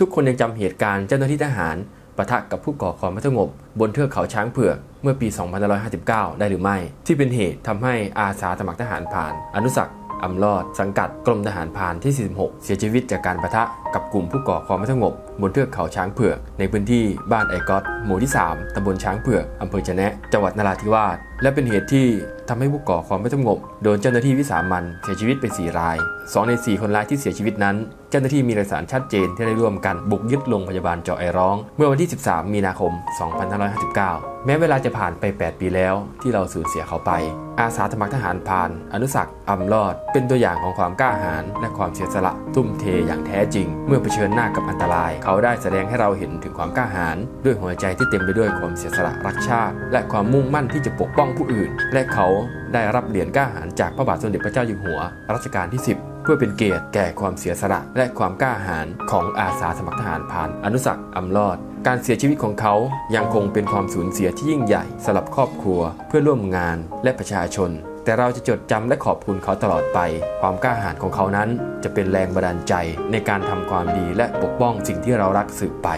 ทุกคนยังจำเหตุการณ์เจ้าหน้าที่ทหารปะทะกับผู้ก่อความไม่สงบบนเทือกเขาช้างเผือกเมื่อปี 2559 ได้หรือไม่ ที่เป็นเหตุทำให้อาสาสมัครทหารผ่าน อนุสักดิ์อำรอด สังกัดกรมทหารพรานที่ 46 เสียชีวิตจากการประทะกับกลุ่มผู้ก่อความไม่สงบบนเทือกเขาช้างเผือก ในพื้นที่บ้านไอกอตหมู่ที่ 3ตำบลช้างเผือกอำเภอจะแนะ จังหวัดนราธิวาสและเป็นเหตุที่ทำให้ผู้ก่อความไม่สงบโดนเจ้าหน้าที่วิสามันเสียชีวิตไป 4 ราย 2 ใน 4 คนร้ายที่เสียชีวิตนั้น เจ้าหน้าที่มีเอกสารชัดเจนที่ได้ร่วมกันบุกยึดโรงพยาบาลเจาะไอร้อง เมื่อวันที่ 13 มีนาคม 2559 แม้เวลาจะผ่านไป 8 ปีแล้ว ที่เราสูญเสียเขาไป อาสาสมัครทหารพาน อนุสักดิ์อำรอด เป็นตัวอย่างของความกล้าหาญและความเสียสละทุ่มเทอย่างแท้จริง เมื่อเผชิญหน้ากับอันตราย เขาได้แสดงให้เราเห็นถึงความกล้าหาญด้วยหัวใจที่เต็มไปด้วยความเสียสละรักชาติ และความมุ่งมั่นที่จะปกป้องผู้อื่น และเขาได้รับเหรียญกล้าหาญจากพระบาทสมเด็จพระเจ้าอยู่หัว รัชกาลที่ 10 เพื่อเป็นเกียรติแก่ความเสียสละและความกล้าหาญของอาสาสมัครทหารผ่านอนุสักดิ์อำรอด การเสียชีวิตของเขายังคงเป็นความสูญเสียที่ยิ่งใหญ่สำหรับครอบครัว เพื่อร่วมงานและประชาชน แต่เราจะจดจำและขอบคุณเขาตลอดไป ความกล้าหาญของเขานั้น จะเป็นแรงบันดาลใจในการทำความดีและปกป้องสิ่งที่เรารักสืบไป